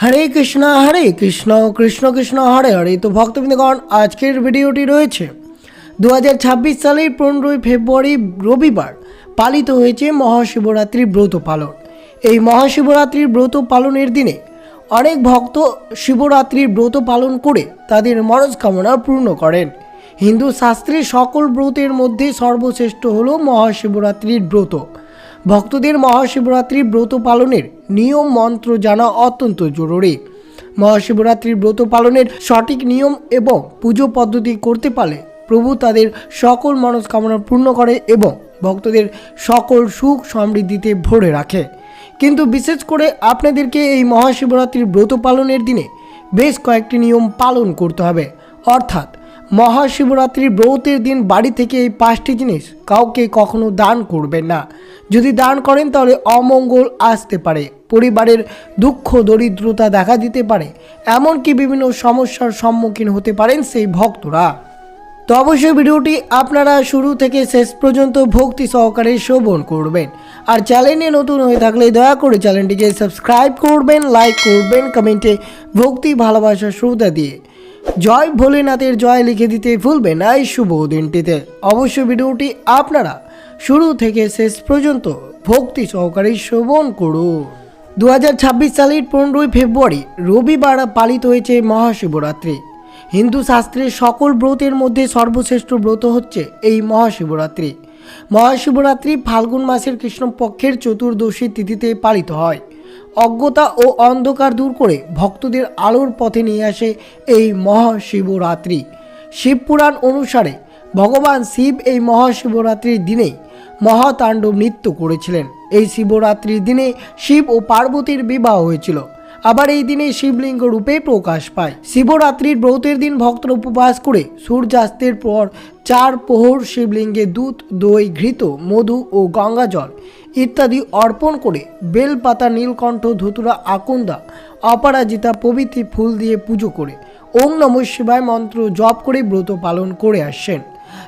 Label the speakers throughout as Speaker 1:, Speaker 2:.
Speaker 1: হরে কৃষ্ণ হরে কৃষ্ণ কৃষ্ণ কৃষ্ণ, হরে হরে। তো ভক্তবৃন্দগণ, আজকের ভিডিওটি রয়েছে। দু ছাব্বিশ সালের পনেরোই ফেব্রুয়ারি রবিবার পালিত হয়েছে মহাশিবরাত্রি ব্রত পালন। এই মহাশিবরাত্রির ব্রত পালনের দিনে অনেক ভক্ত শিবরাত্রির ব্রত পালন করে তাদের মনস্কামনা পূর্ণ করেন। হিন্দু শাস্ত্রে সকল ব্রতের মধ্যে সর্বশ্রেষ্ঠ হল মহাশিবরাত্রির ব্রত। ভক্তদের মহাশিবরাত্রির ব্রত পালনের নিয়ম মন্ত্র জানা অত্যন্ত জরুরি। মহাশিবরাত্রির ব্রত পালনের সঠিক নিয়ম এবং পুজো পদ্ধতি করতে পারলে প্রভু তাদের সকল মনস্কামনা পূর্ণ করে এবং ভক্তদের সকল সুখ সমৃদ্ধিতে ভরে রাখে। কিন্তু বিশেষ করে আপনাদেরকে এই মহাশিবরাত্রির ব্রত পালনের দিনে বেশ কয়েকটি নিয়ম পালন করতে হবে। অর্থাৎ মহাশিবরাত্রির ব্রতের দিন বাড়ি থেকে এই পাঁচটি জিনিস কাউকে কখনো দান করবেন না। যদি দান করেন তাহলে অমঙ্গল আসতে পারে, পরিবারের দুঃখ, দরিদ্রতা দেখা দিতে পারে, এমনকি বিভিন্ন সমস্যার সম্মুখীন হতে পারেন সেই ভক্তরা। তো অবশ্যই ভিডিওটি আপনারা শুরু থেকে শেষ পর্যন্ত ভক্তি সহকারে শ্রবণ করবেন। আর চ্যানেলে নতুন হয়ে থাকলে দয়া করে চ্যানেলটিকে সাবস্ক্রাইব করবেন, লাইক করবেন, কমেন্টে ভক্তি ভালোবাসা শ্রদ্ধা দিয়ে। জয় ভোলেনাথের জয় লিখে দিতে ভুলবেন না এই শুভ দিনটিতে। অবশ্য ভিডিওটি আপনারা শুরু থেকে শেষ পর্যন্ত ভক্তি সহকারে শ্রবণ করুন। দু হাজার ছাব্বিশ সালের পনেরোই ফেব্রুয়ারি রবিবার পালিত হয়েছে মহাশিবরাত্রি। হিন্দু শাস্ত্রের সকল ব্রতের মধ্যে সর্বশ্রেষ্ঠ ব্রত হচ্ছে এই মহাশিবরাত্রি। মহাশিবরাত্রি ফাল্গুন মাসের কৃষ্ণপক্ষের চতুর্দশী তিথিতে পালিত হয়। অজ্ঞতা ও অন্ধকার দূর করে ভক্তদের আলোর পথে নিয়ে আসে এই মহাশিবরাত্রি। শিবপুরাণ অনুসারে ভগবান শিব এই মহাশিবরাত্রির দিনে মহাতাণ্ডব নৃত্য করেছিলেন। এই শিবরাত্রির দিনে শিব ও পার্বতীর বিবাহ হয়েছিল। আবার এই দিনে শিবলিঙ্গ রূপে প্রকাশ পায়। শিবরাত্রির ব্রতের দিন ভক্তরা উপবাস করে সূর্যাস্তের পর চার প্রহর শিবলিঙ্গে দুধ, দই, ঘৃত, মধু ও গঙ্গা জল ইত্যাদি অর্পণ করে বেলপাতা, নীলকণ্ঠ, ধুতুরা, আকন্দা, অপরাজিতা প্রভৃতি ফুল দিয়ে পুজো করে। ওম নম শিবায় মন্ত্র জপ করে ব্রত পালন করে আসছেন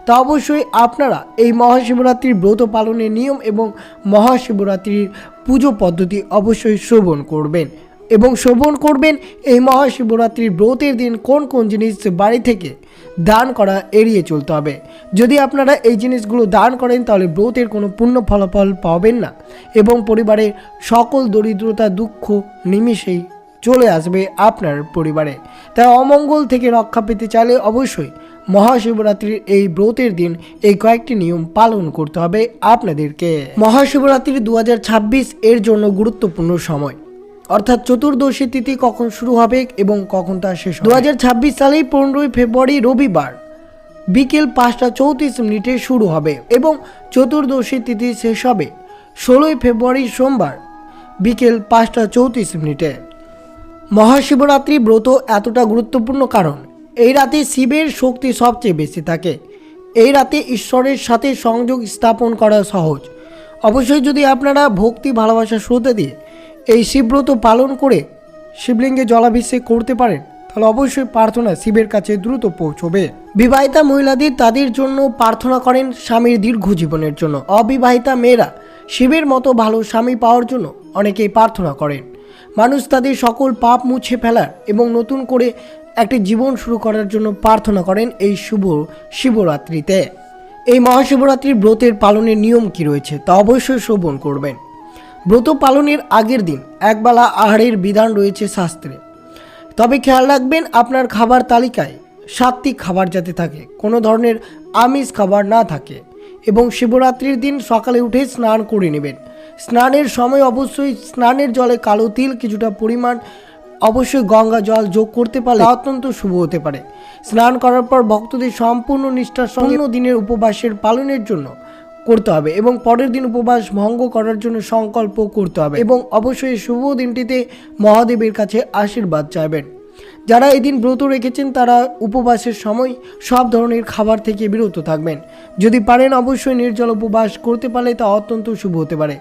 Speaker 1: তা অবশ্যই আপনারা এই মহাশিবরাত্রির ব্রত পালনের নিয়ম এবং মহাশিবরাত্রির পুজো পদ্ধতি অবশ্যই শ্রবণ করবেন। এবং শ্রবণ করবেন এই মহাশিবরাত্রির ব্রতের দিন কোন কোন জিনিস বাড়ি থেকে দান করা এড়িয়ে চলতে হবে। যদি আপনারা এই জিনিসগুলো দান করেন, তাহলে ব্রতের কোনো পূর্ণ ফলাফল পাবেন না এবং পরিবারের সকল দরিদ্রতা, দুঃখ, নিমিষেই চলে আসবে আপনার পরিবারে। তাই অমঙ্গল থেকে রক্ষা পেতে চাইলে অবশ্যই মহাশিবরাত্রির এই ব্রতের দিন এই কয়েকটি নিয়ম পালন করতে হবে আপনাদেরকে। মহাশিবরাত্রি দু হাজার ছাব্বিশ এর জন্য গুরুত্বপূর্ণ সময়। অর্থাৎ চতুর্দশী তিথি কখন শুরু হবে এবং কখন তা শেষ দু হাজার ছাব্বিশ সালেই পনেরোই ফেব্রুয়ারি রবিবার বিকেল পাঁচটা চৌত্রিশ মিনিটে শুরু হবে এবং চতুর্দশী তিথি শেষ হবে ষোলোই ফেব্রুয়ারি সোমবার বিকেল পাঁচটা চৌত্রিশ মিনিটে। মহাশিবরাত্রি ব্রত এতটা গুরুত্বপূর্ণ কারণ, এই রাতে শিবের শক্তি সবচেয়ে বেশি থাকে। এই রাতে ঈশ্বরের সাথে সংযোগ স্থাপন করা সহজ। অবশ্যই যদি আপনারা ভক্তি ভালোবাসা শ্রদ্ধা দিয়ে এই শিবব্রত পালন করে শিবলিঙ্গে জলাভিষেক করতে পারেন, তাহলে অবশ্যই প্রার্থনা শিবের কাছে দ্রুত পৌঁছবে। বিবাহিতা মহিলাদের তাদের জন্য প্রার্থনা করেন স্বামীর দীর্ঘ জীবনের জন্য। অবিবাহিতা মেয়েরা শিবের মতো ভালো স্বামী পাওয়ার জন্য অনেকেই প্রার্থনা করেন। মানুষ তাদের সকল পাপ মুছে ফেলার এবং নতুন করে একটি জীবন শুরু করার জন্য প্রার্থনা করেন এই শুভ শিবরাত্রিতে। এই মহাশিবরাত্রির ব্রতের পালনের নিয়ম কি রয়েছে তা অবশ্যই শ্রবণ করবেন। ব্রত পালনের আগের দিন একবেলা আহারের বিধান রয়েছে শাস্ত্রে। তবে খেয়াল রাখবেন, আপনার খাবার তালিকায় সাত্বিক খাবার যাতে থাকে। কোনো ধরনের আমিষ খাবার না থাকে এবং শিবরাত্রির দিন সকালে উঠে স্নান করে নেবেন। স্নানের সময় অবশ্যই স্নানের জলে কালো তিল কিছুটা পরিমাণ অবশ্যই গঙ্গা জল যোগ করতে পারলে অত্যন্ত শুভ হতে পারে। স্নান করার পর ভক্তদের সম্পূর্ণ নিষ্ঠার সঙ্গে দিনের উপবাসের পালনের জন্য করতে হবে এবং পরের দিন উপবাস ভঙ্গ করার জন্য সংকল্প করতে হবে এবং অবশ্যই শুভ দিনটিতে মহাদেবের কাছে আশীর্বাদ চাইবেন। যারা এদিন ব্রত রেখেছেন, তারা উপবাসের সময় সব ধরনের খাবার থেকে বিরত থাকবেন। যদি পারেন অবশ্যই নির্জল উপবাস করতে পারলে তা অত্যন্ত শুভ হতে পারে।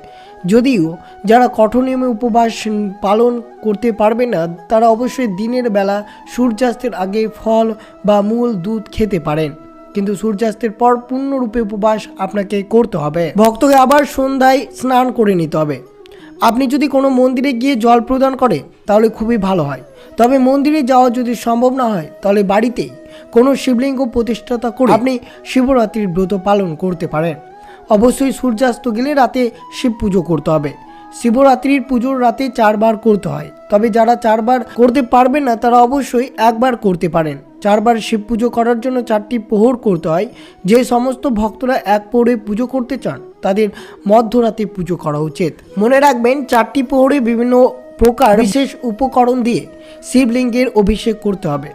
Speaker 1: যদিও যারা কঠোর নিয়মে উপবাস পালন করতে পারবে না, তারা অবশ্যই দিনের বেলা সূর্যাস্তের আগে ফল বা মূল, দুধ খেতে পারেন। কিন্তু সূর্যাস্তের পর পূর্ণরূপে উপবাস আপনাকে করতে হবে। ভক্তকে আবার সন্ধ্যায় স্নান করে নিতে হবে। আপনি যদি কোনো মন্দিরে গিয়ে জল প্রদান করে, তাহলে খুবই ভালো হয়। তবে মন্দিরে যাওয়া যদি সম্ভব না হয়, তাহলে বাড়িতেই কোনো শিবলিঙ্গ প্রতিষ্ঠাতা করে আপনি শিবরাত্রির ব্রত পালন করতে পারেন। অবশ্যই সূর্যাস্ত গেলে রাতে শিব পুজো করতে হবে। শিবরাত্রির পুজোর রাতে চারবার করতে হয়। তবে যারা চারবার করতে পারবেন না, তারা অবশ্যই একবার করতে পারেন। চারবার শিব পুজো করার জন্য চারটি প্রহর করতে হয়। যে সমস্ত ভক্তরা এক প্রহরে পুজো করতে চান, তাদের মধ্যরাতে পুজো করা উচিত। মনে রাখবেন, চারটি প্রহরে বিভিন্ন প্রকার বিশেষ উপকরণ দিয়ে শিবলিঙ্গের অভিষেক করতে হবে।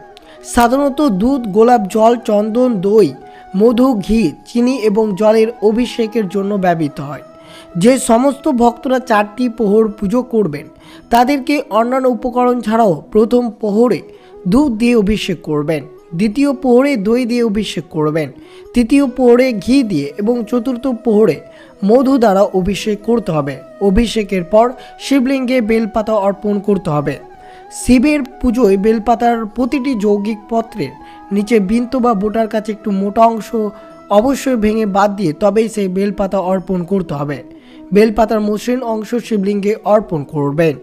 Speaker 1: সাধারণত দুধ, গোলাপ জল, চন্দন, দই, মধু, ঘি, চিনি এবং জলের অভিষেকের জন্য ব্যবহৃত হয়। যে সমস্ত ভক্তরা চারটি প্রহর পুজো করবেন, তাদেরকে অন্যান্য উপকরণ ছাড়াও প্রথম প্রহরে দুধ দিয়ে অভিষেক করবেন, দ্বিতীয় প্রহরে দই দিয়ে অভিষেক করবেন, তৃতীয় প্রহরে ঘি দিয়ে এবং চতুর্থ প্রহরে মধু দ্বারা অভিষেক করতে হবে। অভিষেকের পর শিবলিঙ্গে বেলপাতা অর্পণ করতে হবে। শিবের পুজোয় বেলপাতার প্রতিটি যৌগিক পত্রের নিচে বিন্ত বা বোটার কাছে একটু মোটা অংশ অবশ্যই ভেঙে বাদ দিয়ে তবেই সেই বেলপাতা অর্পণ করতে হবে। বেলপাতার মসৃণ অংশ শিবলিঙ্গে অর্পণ করবেন।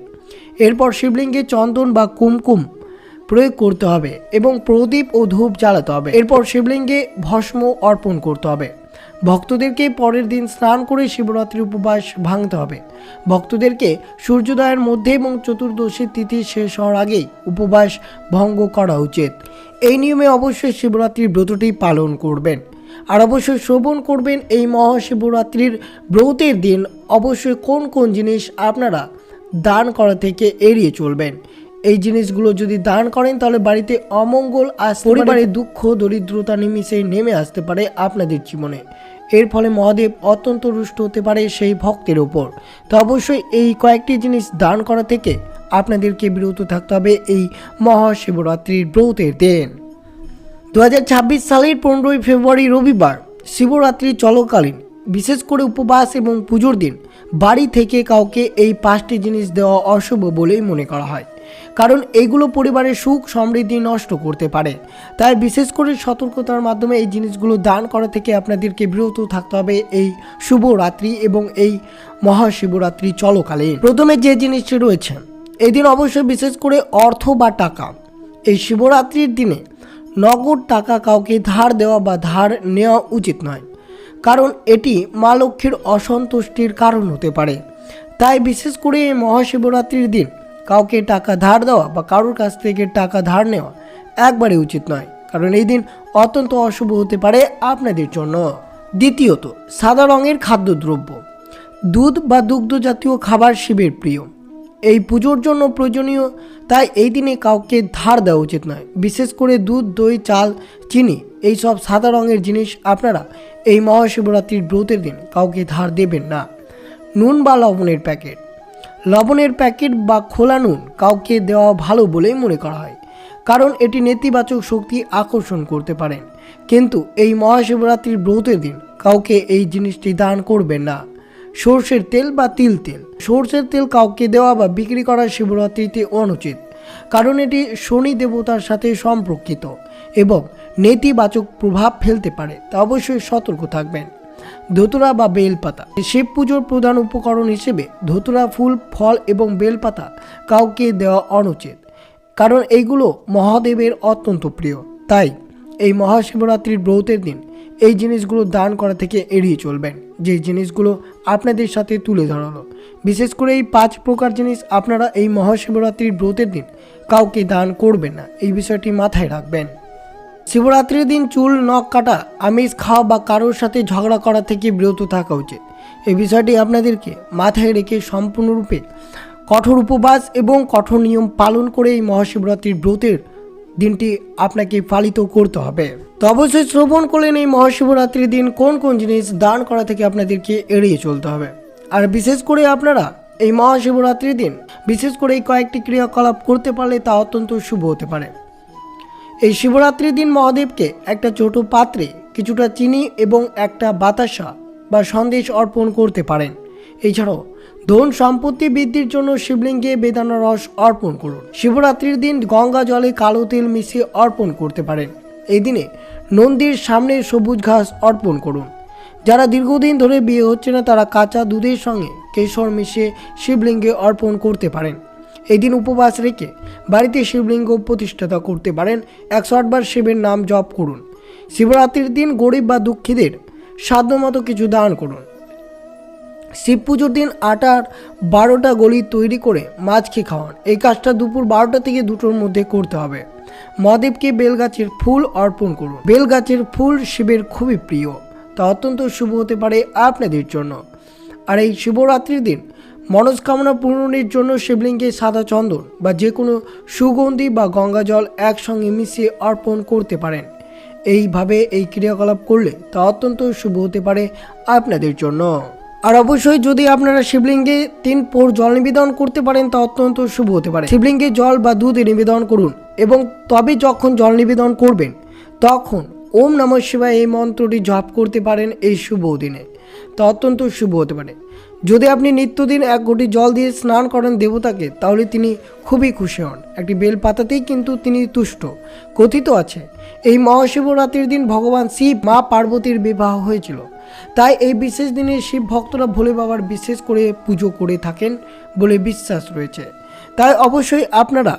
Speaker 1: এরপর শিবলিঙ্গে চন্দন বা কুমকুম প্রয়োগ করতে হবে এবং প্রদীপ ও ধূপ জ্বালাতে হবে। এরপর শিবলিঙ্গে ভস্ম অর্পণ করতে হবে। ভক্তদেরকে পরের দিন স্নান করে শিবরাত্রি উপবাস ভাঙতে হবে। ভক্তদেরকে সূর্যোদয়ের মধ্যে এবং চতুর্দশী তিথি শেষ হওয়ার আগেই উপবাস ভঙ্গ করা উচিত। এই নিয়মে অবশ্যই শিবরাত্রির ব্রতটি পালন করবেন। আর অবশ্যই শ্রবণ করবেন এই মহাশিবরাত্রির ব্রতের দিন। অবশ্যই কোন কোন জিনিস আপনারা দান করা থেকে এড়িয়ে চলবেন। এই জিনিসগুলো যদি দান করেন, তাহলে বাড়িতে অমঙ্গল আস পরিবারে দুঃখ, দরিদ্রতা নিমিশে নেমে আসতে পারে আপনাদের জীবনে। এর ফলে মহাদেব অত্যন্ত রুষ্ট হতে পারে সেই ভক্তের ওপর। তো অবশ্যই এই কয়েকটি জিনিস দান করা থেকে আপনাদেরকে বিরত থাকতে হবে এই মহাশিবরাত্রির ব্রতের দিন। দু হাজার ছাব্বিশ সালের পনেরোই ফেব্রুয়ারি রবিবার শিবরাত্রি চলকালীন। বিশেষ করে উপবাস এবং পুজোর দিন। বাড়ি থেকে কাউকে এই পাঁচটি জিনিস দেওয়া অশুভ বলেই মনে করা হয়। কারণ এগুলো পরিবারের সুখ, সমৃদ্ধি নষ্ট করতে পারে। তাই বিশেষ করে সতর্কতার মাধ্যমে এই জিনিসগুলো দান করা থেকে আপনাদেরকে বিরত থাকতে হবে এই শুভ রাত্রি এবং এই মহাশিবরাত্রি চলকালীন। প্রথমে যে জিনিসটি রয়েছে, এদিন দিন অবশ্যই বিশেষ করে অর্থ বা টাকা। এই শিবরাত্রির দিনে নগদ টাকা কাউকে ধার দেওয়া বা ধার নেওয়া উচিত নয়। কারণ এটি মা লক্ষ্মীর অসন্তুষ্টির কারণ হতে পারে। তাই বিশেষ করে এই মহাশিবরাত্রির দিন কাউকে টাকা ধার দেওয়া বা কারোর কাছ থেকে টাকা ধার নেওয়া একবারে উচিত নয়। কারণ এই দিন অত্যন্ত অশুভ হতে পারে আপনাদের জন্য। দ্বিতীয়ত, সাদা রঙের খাদ্যদ্রব্য। দুধ বা দুগ্ধ জাতীয় খাবার শিবের প্রিয়। এই পুজোর জন্য প্রয়োজনীয়, তাই এই দিনে কাউকে ধার দেওয়া উচিত নয়। বিশেষ করে দুধ, দই, চাল, চিনি, এই সব সাদা রঙের জিনিস আপনারা এই মহাশিবরাত্রির ব্রতের দিন কাউকে ধার দেবেন না। নুন বা লবণের প্যাকেট। লবণের প্যাকেট বা খোলা নুন কাউকে দেওয়া ভালো বলেই মনে করা হয়, কারণ এটি নেতিবাচক শক্তি আকর্ষণ করতে পারেন কিন্তু এই মহাশিবরাত্রির ব্রতের দিন কাউকে এই জিনিসটি দান করবেন না। সর্ষের তেল বা তিল তেল। সর্ষের তেল কাউকে দেওয়া বা বিক্রি করা শিবরাত্রিতে অনুচিত, কারণ এটি শনি দেবতার সাথে সম্পর্কিত এবং নেতিবাচক প্রভাব ফেলতে পারে, তা অবশ্যই সতর্ক থাকবেন। ধতুরা বা বেলপাতা। শিব পুজোর প্রধান উপকরণ হিসেবে ধতুরা ফুল, ফল এবং বেলপাতা কাউকে দেওয়া অনুচিত, কারণ এইগুলো মহাদেবের অত্যন্ত প্রিয়। তাই এই মহাশিবরাত্রির ব্রতের দিন এই জিনিসগুলো দান করা থেকে এড়িয়ে চলবেন। যে জিনিসগুলো আপনাদের সাথে তুলে ধরালো। বিশেষ করে এই পাঁচ প্রকার জিনিস আপনারা এই মহাশিবরাত্রির ব্রতের দিন কাউকে দান করবেন না। এই বিষয়টি মাথায় রাখবেন। শিবরাত্রির দিন চুল, নখ কাটা, আমিষ খাওয়া বা কারোর সাথে ঝগড়া করা থেকে বিরত থাকা উচিত। এই বিষয়টি আপনাদেরকে মাথায় রেখে সম্পূর্ণরূপে কঠোর উপবাস এবং কঠোর নিয়ম পালন করে এই মহাশিবরাত্রির ব্রতের দিনটি আপনাকে পালিত করতে হবে। তো অবশ্যই শ্রবণ করলেন এই মহাশিবরাত্রির দিন কোন কোন জিনিস দান করা থেকে আপনাদেরকে এড়িয়ে চলতে হবে। আর বিশেষ করে আপনারা এই মহাশিবরাত্রির দিন বিশেষ করে এই কয়েকটি ক্রিয়াকলাপ করতে পারলে তা অত্যন্ত শুভ হতে পারে। এই শিবরাত্রির দিন মহাদেবকে একটা ছোট পাত্রে কিছুটা চিনি এবং একটা বাতাসা বা সন্দেশ অর্পণ করতে পারেন। এছাড়াও ধন সম্পত্তি বৃদ্ধির জন্য শিবলিঙ্গে বেদানা রস অর্পণ করুন। শিবরাত্রির দিন গঙ্গা জলে কালো তেল মিশিয়ে অর্পণ করতে পারেন। এই দিনে নন্দীর সামনে সবুজ ঘাস অর্পণ করুন। যারা দীর্ঘদিন ধরে বিয়ে হচ্ছে না, তারা কাঁচা দুধের সঙ্গে কেশর মিশিয়ে শিবলিঙ্গে অর্পণ করতে পারেন। এই দিন উপবাস রেখে বাড়িতে শিবলিঙ্গ প্রতিষ্ঠাতা করতে পারেন। একশো আটবার শিবের নাম জপ করুন। শিবরাত্রির দিন গরিব বা দুঃখীদের সাধ্যমতো কিছু দান করুন। শিব পুজোর দিন আটার বারোটা গলি তৈরি করে মাছকে খাওয়ান। এই কাজটা দুপুর বারোটা থেকে দুটোর মধ্যে করতে হবে। মহাদেবকে বেলগাছের ফুল অর্পণ করুন। বেলগাছের ফুল শিবের খুবই প্রিয়। তা অত্যন্ত শুভ হতে পারে আপনাদের জন্য। আর এই শিবরাত্রির দিন মনস্কামনা পূরণের জন্য শিবলিঙ্গে সাদা চন্দন বা যে কোনো সুগন্ধি বা গঙ্গা জল একসঙ্গে মিশিয়ে অর্পণ করতে পারেন। এইভাবে এই ক্রিয়াকলাপ করলে তা অত্যন্ত শুভ হতে পারে আপনাদের জন্য। আর অবশ্যই যদি আপনারা শিবলিঙ্গে তিন পোর জল নিবেদন করতে পারেন, তা অত্যন্ত শুভ হতে পারে। শিবলিঙ্গে জল বা দুধ নিবেদন করুন এবং তবে যখন জল নিবেদন করবেন, তখন ওম নমঃ শিবায় এই মন্ত্রটি জপ করতে পারেন এই শুভ দিনে। তা অত্যন্ত শুভ হতে পারে। যদি আপনি নিত্যদিন এক ঘটি জল দিয়ে স্নান করেন দেবতাকে, তাহলে তিনি খুবই খুশি হন। একটি বেল পাতাতেই কিন্তু তিনি তুষ্ট, কথিত আছে। এই মহাশিবরাত্রির দিন ভগবান শিব মা পার্বতীর বিবাহ হয়েছিল। তাই এই বিশেষ দিনে শিব ভক্তরা ভোলে বাবার বিশেষ করে পুজো করে থাকেন বলে বিশ্বাস রয়েছে। তাই অবশ্যই আপনারা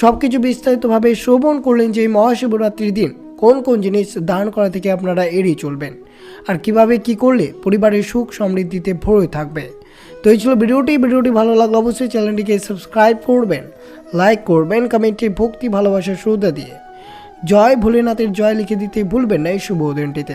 Speaker 1: সব কিছু বিস্তারিতভাবে শ্রবণ করলেন যে এই মহাশিবরাত্রির দিন কোন কোন জিনিস দান করা থেকে আপনারা এড়িয়ে চলবেন আর কীভাবে কি করলে পরিবারের সুখ সমৃদ্ধিতে ভরে থাকবে। তো এই ছিল ভিডিওটি। ভিডিওটি ভালো লাগলে অবশ্যই চ্যানেলটিকে সাবস্ক্রাইব করবেন, লাইক করবেন, কমেন্টে ভক্তি, ভালোবাসা, শ্রদ্ধা দিয়ে জয় ভোলেনাথের জয় লিখে দিতে ভুলবেন না এই শুভ দিনটিতে